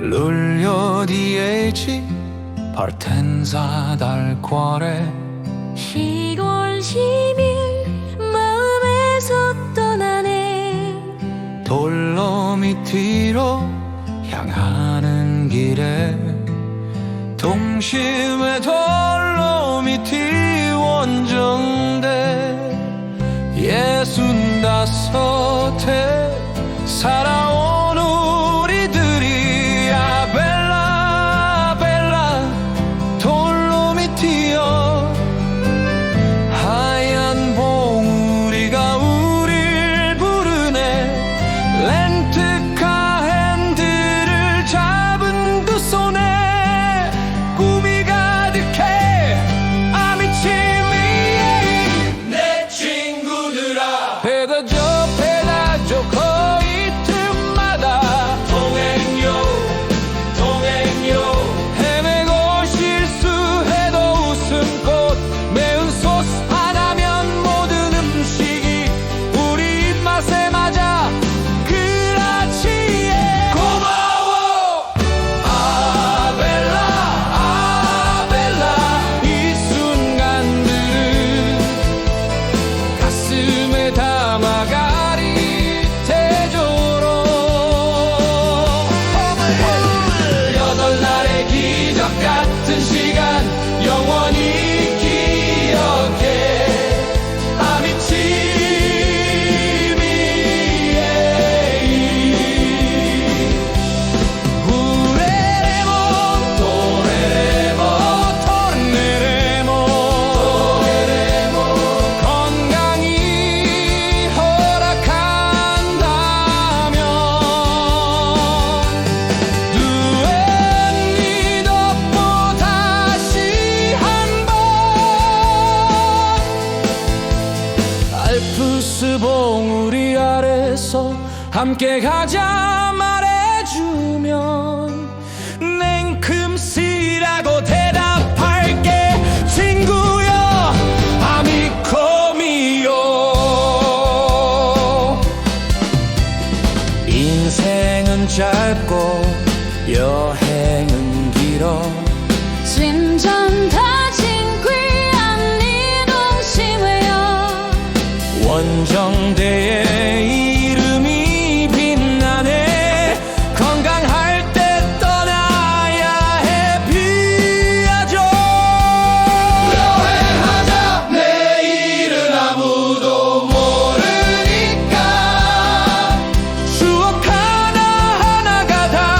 Luglio 10, partenza dal cuore. 10월 10일 마음에서 떠나네. 돌로미티로 향하는 길에 동심의 돌로미티 원정대 예순 다섯에 살아온 주스 봉우리 아래서 함께 가자 말해주면 냉큼씨라고 대답할게. 친구여 아미코미요. 인생은 짧고 여행은 길어.